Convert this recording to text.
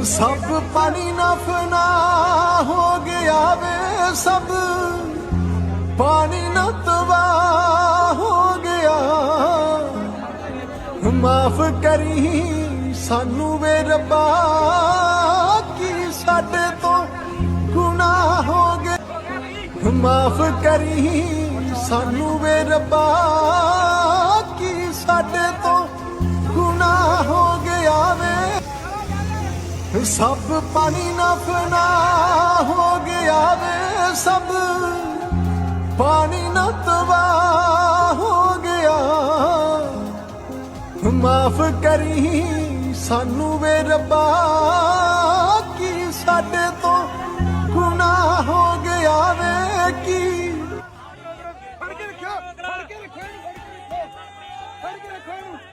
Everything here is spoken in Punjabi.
ਸਭ ਪਾਣੀ ਨਾ ਫਨਾ ਹੋ ਗਿਆ ਵੇ ਸਭ। ਪਾਣੀ ਨਾ ਤਵਾ ਹੋ ਗਿਆ। ਮਾਫ ਕਰੀ ਸਾਨੂੰ ਵੇ ਰੱਬਾ, ਕੀ ਸਾਡੇ ਤੋਂ ਗੁਨਾਹ ਹੋ ਗਏ ਮਾਫ ਕਰੀ ਸਾਨੂੰ ਵੇ ਰੱਬਾ। ਸਭ ਪਾਣੀ ਨਾ ਫਨਾ ਹੋ ਗਿਆ ਵੇ ਸਭ। ਪਾਣੀ ਨਾ ਤਵਾ ਹੋ ਗਿਆ। ਮਾਫ ਕਰੀ ਸਾਨੂੰ ਵੇ ਰੱਬਾ, ਕੀ ਸਾਡੇ ਤੋਂ ਗੁਨਾਹ ਹੋ ਗਿਆ ਵੇ ਕੀ। ਫੜ ਕੇ ਰੱਖਿਆ ਫੜ ਕੇ ਰੱਖਿਆ ਫੜ ਕੇ ਰੱਖਿਆ